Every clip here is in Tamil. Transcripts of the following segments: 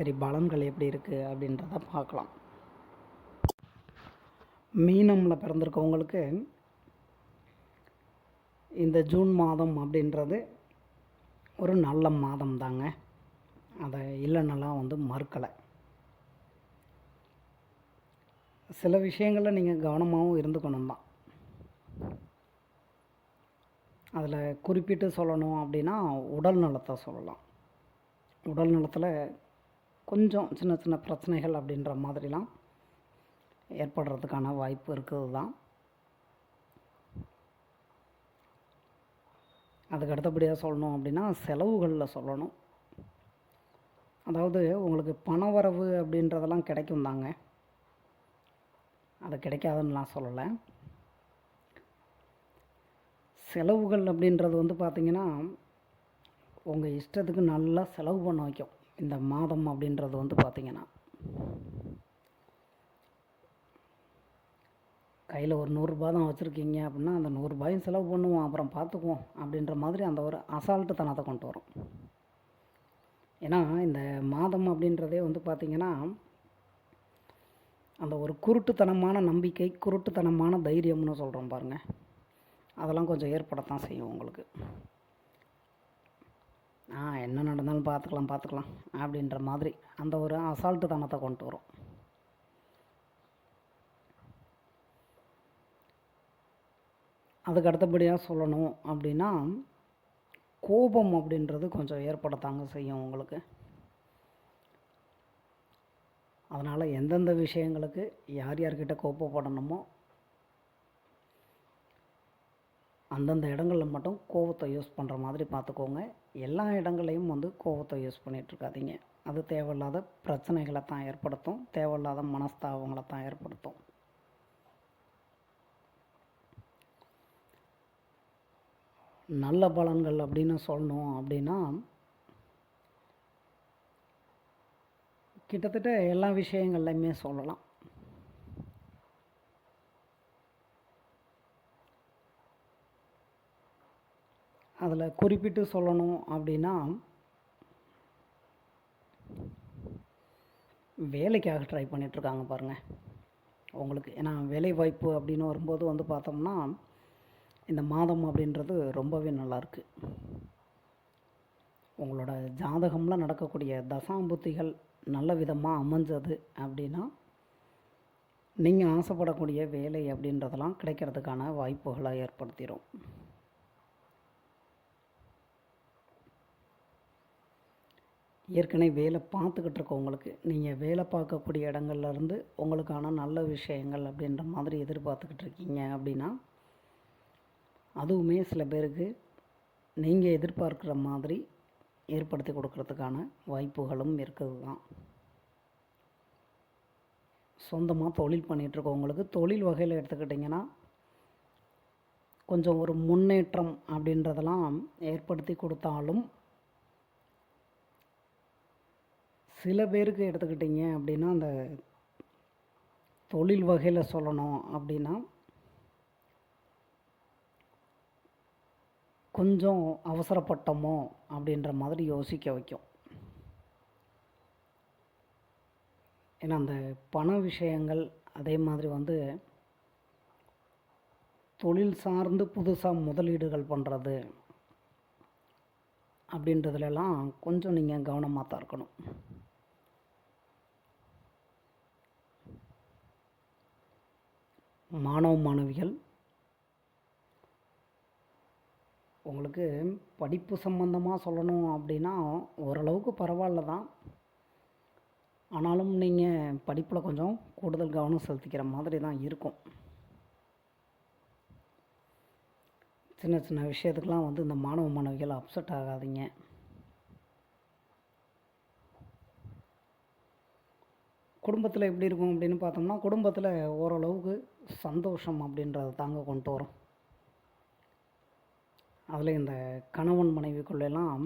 சரி பலன்கள் எப்படி இருக்குது அப்படின்றத பார்க்கலாம். மீனமில் பிறந்திருக்கவங்களுக்கு இந்த ஜூன் மாதம் அப்படின்றது ஒரு நல்ல மாதம் தாங்க. அதை இல்லைன்னெல்லாம் வந்து மறுக்கலை. சில விஷயங்களில் நீங்கள் கவனமாகவும் இருந்துக்கணும் தான். அதில் குறிப்பிட்டு சொல்லணும் அப்படின்னா உடல் நலத்தை சொல்லலாம். உடல் நலத்தில் கொஞ்சம் சின்ன சின்ன பிரச்சனைகள் அப்படின்ற மாதிரிலாம் ஏற்படுறதுக்கான வாய்ப்பு இருக்குது தான் அதுக்கு அடுத்தபடியாக சொல்லணும் அப்படின்னா செலவுகளில் சொல்லணும். அதாவது உங்களுக்கு பணவரவு அப்படின்றதெல்லாம் கிடைக்கும் தாங்க அது கிடைக்காதுன்னுலாம் சொல்லலை. செலவுகள் அப்படின்றது வந்து பார்த்திங்கன்னா உங்கள் இஷ்டத்துக்கு நல்லா செலவு பண்ண வைக்கும். இந்த மாதம் அப்படின்றது வந்து பார்த்திங்கன்னா கையில் ஒரு நூறுரூபா தான் வச்சுருக்கீங்க அப்படின்னா அந்த நூறுரூபாயும் செலவு பண்ணுவோம். அப்புறம் பார்த்துக்குவோம் அப்படின்ற மாதிரி அந்த ஒரு அசால்ட்டு தனத்தை கொண்டு வரும். ஏன்னா இந்த மாதம் அப்படின்றதே வந்து பார்த்திங்கன்னா அந்த ஒரு குருட்டுத்தனமான நம்பிக்கை குருட்டுத்தனமான தைரியம்னு சொல்கிறோம் பாருங்கள் அதெல்லாம் கொஞ்சம் ஏற்படத்தான் செய்யும் உங்களுக்கு. ஆ என்ன நடந்தாலும் பார்த்துக்கலாம் பார்த்துக்கலாம் அப்படின்ற மாதிரி அந்த ஒரு அசால்ட்டு தனத்தை கொண்டு வரும். அதுக்கு அடுத்தபடியாக சொல்லணும் அப்படின்னா கோபம் அப்படின்றது கொஞ்சம் ஏற்படத்தாங்க செய்யும் உங்களுக்கு. அதனால் எந்தெந்த விஷயங்களுக்கு யார் யார்கிட்ட கோபப்படணுமோ அந்தந்த இடங்களில் மட்டும் கோபத்தை யூஸ் பண்ணுற மாதிரி பார்த்துக்கோங்க. எல்லா இடங்களையும் வந்து கோவத்தை யூஸ் பண்ணிகிட்ருக்காதீங்க அது தேவையில்லாத பிரச்சனைகளை தான் ஏற்படுத்தும். தேவையில்லாத மனஸ்தாபங்களை தான் ஏற்படுத்தும். நல்ல பலன்கள் அப்படின்னு சொல்லணும் அப்படின்னா கிட்டத்தட்ட எல்லா விஷயங்கள்லையுமே சொல்லலாம். அதில் குறிப்பிட்டு சொல்லணும் அப்படின்னா வேலைக்காக ட்ரை பண்ணிகிட்ருக்காங்க பாருங்கள் உங்களுக்கு ஏன்னா வேலை வாய்ப்பு அப்படின்னு வரும்போது வந்து பார்த்தோம்னா இந்த மாதம் அப்படின்றது ரொம்பவே நல்லாயிருக்கு. உங்களோட ஜாதகமில் நடக்கக்கூடிய தசாம்புத்திகள் நல்ல விதமாக அமைஞ்சது அப்படின்னா நீங்கள் ஆசைப்படக்கூடிய வேலை அப்படின்றதெல்லாம் கிடைக்கிறதுக்கான வாய்ப்புகளை ஏற்படுத்திடும் ஏற்கனவே வேலை பார்த்துக்கிட்டு இருக்கவங்களுக்கு நீங்கள் வேலை பார்க்கக்கூடிய இடங்கள்லேருந்து உங்களுக்கான நல்ல விஷயங்கள் அப்படின்ற மாதிரி எதிர்பார்த்துக்கிட்டு இருக்கீங்க அப்படின்னா அதுவுமே சில பேருக்கு நீங்கள் எதிர்பார்க்குற மாதிரி ஏற்படுத்தி கொடுக்கறதுக்கான வாய்ப்புகளும் இருக்குது தான் சொந்தமாக தொழில் பண்ணிகிட்ருக்கவங்களுக்கு தொழில் வகையில் எடுத்துக்கிட்டிங்கன்னா கொஞ்சம் ஒரு முன்னேற்றம் அப்படின்றதெல்லாம் ஏற்படுத்தி கொடுத்தாலும் சில பேருக்கு எடுத்துக்கிட்டிங்க அப்படின்னா அந்த தொழில் வகையில் சொல்லணும் அப்படின்னா கொஞ்சம் அவசரப்பட்டோமோ அப்படின்ற மாதிரி யோசிக்க வைக்கும். ஏன்னா அந்த பண விஷயங்கள் அதே மாதிரி வந்து தொழில் சார்ந்து புதுசாக முதலீடுகள் பண்ணுறது அப்படின்றதுலலாம் கொஞ்சம் நீங்கள் கவனமாக தான் இருக்கணும். மாணவ மாணவிகள் உங்களுக்கு படிப்பு சம்மந்தமாக சொல்லணும் அப்படின்னா ஓரளவுக்கு பரவாயில்ல தான். ஆனாலும் நீங்கள் படிப்பில் கொஞ்சம் கூடுதல் கவனம் செலுத்திக்கிற மாதிரி தான் இருக்கும். சின்ன சின்ன விஷயத்துக்கெலாம் வந்து இந்த மாணவ மாணவிகள் அப்செட் ஆகாதீங்க. குடும்பத்தில் எப்படி இருக்கும் அப்படின்னு பார்த்தோம்னா குடும்பத்தில் ஓரளவுக்கு சந்தோஷம் அப்படின்றத தாங்க கொண்டு வரும். அதில் இந்த கணவன் மனைவிக்குள்ளெல்லாம்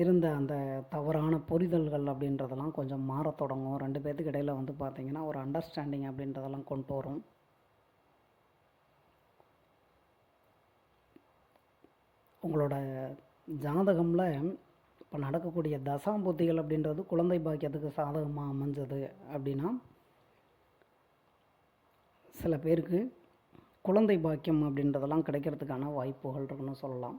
இருந்த அந்த தவறான புரிதல்கள் அப்படின்றதெல்லாம் கொஞ்சம் மாற தொடங்கும். ரெண்டு பேர்த்துக்கு இடையில் வந்து பார்த்திங்கன்னா ஒரு அண்டர்ஸ்டாண்டிங் அப்படின்றதெல்லாம் கொண்டு வரும். உங்களோட ஜாதகமில் இப்போ நடக்கக்கூடிய தசாம்புத்திகள் அப்படின்றது குழந்தை பாக்கியத்துக்கு சாதகமாக அமைஞ்சது அப்படின்னா சில பேருக்கு குழந்தை பாக்கியம் அப்படின்றதெல்லாம் கிடைக்கிறதுக்கான வாய்ப்புகள் இருக்குன்னு சொல்லலாம்.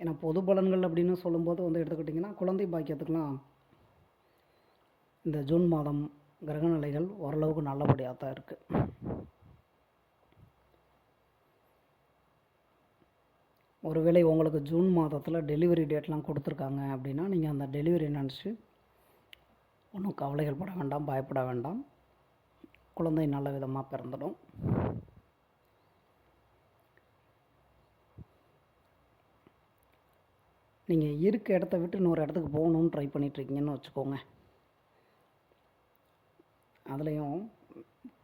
ஏன்னா பொது பலன்கள் அப்படின்னு சொல்லும்போது வந்து எடுத்துக்கிட்டிங்கன்னா குழந்தை பாக்கியத்துக்கெலாம் இந்த ஜூன் மாதம் கிரகநிலைகள் ஓரளவுக்கு நல்லபடியாக தான் இருக்குது ஒருவேளை உங்களுக்கு ஜூன் மாதத்தில் டெலிவரி டேட்லாம் கொடுத்துருக்காங்க அப்படின்னா நீங்கள் அந்த டெலிவரி நினச்சி ஒன்றும் கவலைகள் பட வேண்டாம் பயப்பட வேண்டாம். குழந்தை நல்ல விதமாக பிறந்துடும். நீங்கள் இருக்க இடத்த விட்டு இன்னொரு இடத்துக்கு போகணுன்னு ட்ரை பண்ணிகிட்ருக்கீங்கன்னு வச்சுக்கோங்க. அதுலேயும்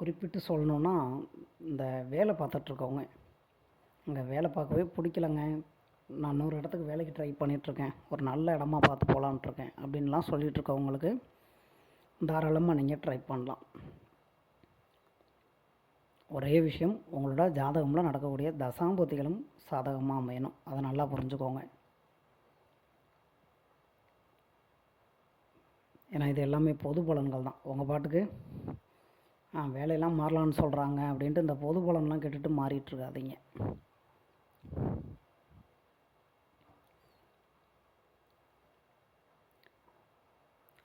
குறிப்பிட்டு சொல்லணுன்னா இந்த வேலை பார்த்துட்ருக்கவங்க இங்கே வேலை பார்க்கவே பிடிக்கலங்க. நான் இன்னொரு இடத்துக்கு வேலைக்கு ட்ரை பண்ணிகிட்ருக்கேன் ஒரு நல்ல இடமா பார்த்து போகலான்ட்ருக்கேன் அப்படின்லாம் சொல்லிகிட்ருக்கவங்களுக்கு தாராளமாக நீங்கள் ட்ரை பண்ணலாம். ஒரே விஷயம் உங்களோட ஜாதகமில் நடக்கக்கூடிய தசாம்புத்திகளும் சாதகமாக அமையணும். அதை நல்லா புரிஞ்சுக்கோங்க. ஏன்னா இது எல்லாமே பொது பலன்கள் தான். உங்கள் பாட்டுக்கு வேலையெல்லாம் மாறலான்னு சொல்கிறாங்க அப்படின்ட்டு இந்த பொது பலன்லாம் கேட்டுட்டு மாறிட்டுருக்காதீங்க.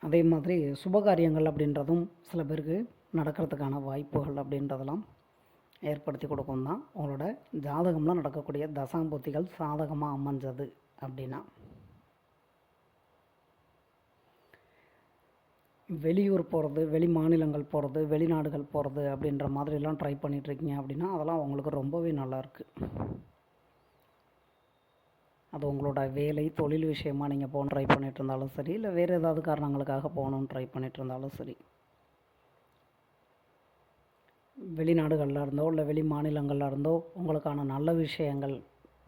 அதே மாதிரி சுபகாரியங்கள் அப்படின்றதும் சில பேருக்கு நடக்கிறதுக்கான வாய்ப்புகள் அப்படின்றதெல்லாம் ஏற்படுத்தி கொடுக்கும் தான். உங்களோட ஜாதகம்லாம் நடக்கக்கூடிய தசாம்பூர்த்திகள் சாதகமாக அமைஞ்சது அப்படின்னா. வெளியூர் போகிறது வெளி மாநிலங்கள் போகிறது வெளிநாடுகள் போகிறது அப்படின்ற மாதிரிலாம் ட்ரை பண்ணிகிட்ருக்கீங்க அப்படின்னா அதெல்லாம் உங்களுக்கு ரொம்பவே நல்லாயிருக்கு அது உங்களோட வேலை தொழில் விஷயமாக நீங்கள் போகணும் ட்ரை பண்ணிகிட்டு இருந்தாலும் சரி இல்லை வேறு ஏதாவது காரணங்களுக்காக போகணுன்னு ட்ரை பண்ணிகிட்டு இருந்தாலும் சரி. வெளிநாடுகளில் இருந்தோ இல்லை வெளி மாநிலங்களில் இருந்தோ உங்களுக்கான நல்ல விஷயங்கள்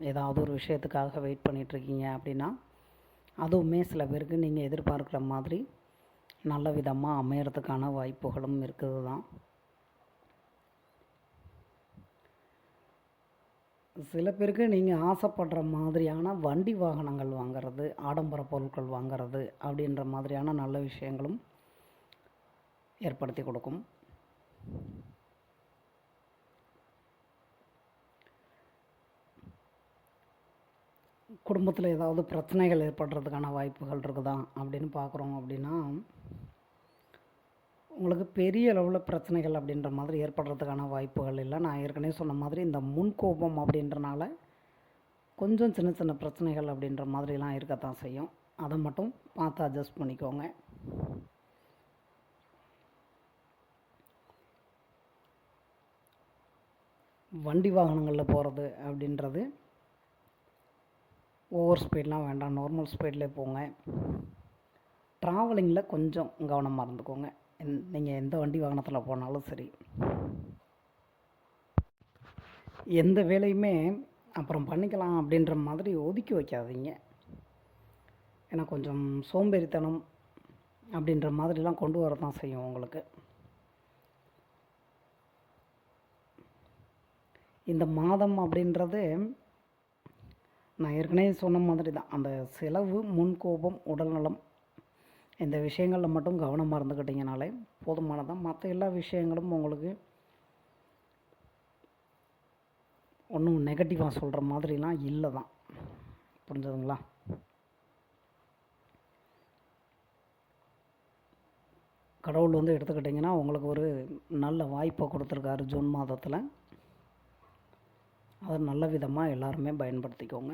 ஏதாவது ஒரு விஷயத்துக்காக வெயிட் பண்ணிகிட்ருக்கீங்க அப்படின்னா அதுவுமே சில பேருக்கு நீங்கள் எதிர்பார்க்குற மாதிரி நல்ல விதமாக அமையறதுக்கான வாய்ப்புகளும் இருக்குது தான் சில பேருக்கு நீங்கள் ஆசைப்படுற மாதிரியான வண்டி வாகனங்கள் வாங்கிறது ஆடம்பர பொருட்கள் வாங்கிறது அப்படின்ற மாதிரியான நல்ல விஷயங்களும் ஏற்படுத்தி கொடுக்கும். குடும்பத்தில் ஏதாவது பிரச்சனைகள் ஏற்படுறதுக்கான வாய்ப்புகள் இருக்குதா அப்படின்னு பார்க்குறோம் அப்படின்னா உங்களுக்கு பெரிய அளவில் பிரச்சனைகள் அப்படின்ற மாதிரி ஏற்படுறதுக்கான வாய்ப்புகள் இல்லை. நான் ஏற்கனவே சொன்ன மாதிரி இந்த முன்கோபம் அப்படின்றனால கொஞ்சம் சின்ன சின்ன பிரச்சனைகள் அப்படின்ற மாதிரிலாம் இருக்கத்தான் செய்யும். அதை மட்டும் பார்த்து அட்ஜஸ்ட் பண்ணிக்கோங்க. வண்டி வாகனங்களில் போகிறது அப்படின்றது ஓவர் ஸ்பீட்லாம் வேண்டாம். நார்மல் ஸ்பீட்லேயே போங்க. ட்ராவலிங்கில் கொஞ்சம் கவனமாக இருந்துக்கோங்க. நீங்கள் எந்த வண்டி வாகனத்தில் போனாலும் சரி. எந்த வேலையுமே அப்புறம் பண்ணிக்கலாம் அப்படின்ற மாதிரி ஒதுக்கி வைக்காதீங்க. ஏன்னா கொஞ்சம் சோம்பேறித்தனம் அப்படின்ற மாதிரிலாம் கொண்டு வர தான் செய்யும் உங்களுக்கு. இந்த மாதம் அப்படின்றது நான் ஏற்கனவே சொன்ன மாதிரி தான். அந்த செலவு முன்கோபம் உடல்நலம் இந்த விஷயங்களில் மட்டும் கவனமாக இருந்துக்கிட்டிங்கனாலே போதுமானதான் மற்ற எல்லா விஷயங்களும் உங்களுக்கு ஒன்றும் நெகட்டிவாக சொல்கிற மாதிரிலாம் இல்லை தான். புரிஞ்சதுங்களா? கடவுள் வந்து எடுத்துக்கிட்டிங்கன்னா உங்களுக்கு ஒரு நல்ல வாய்ப்பை கொடுத்துருக்காரு ஜூன் மாதத்தில். அதை நல்ல விதமாக எல்லாருமே பயன்படுத்திக்கோங்க.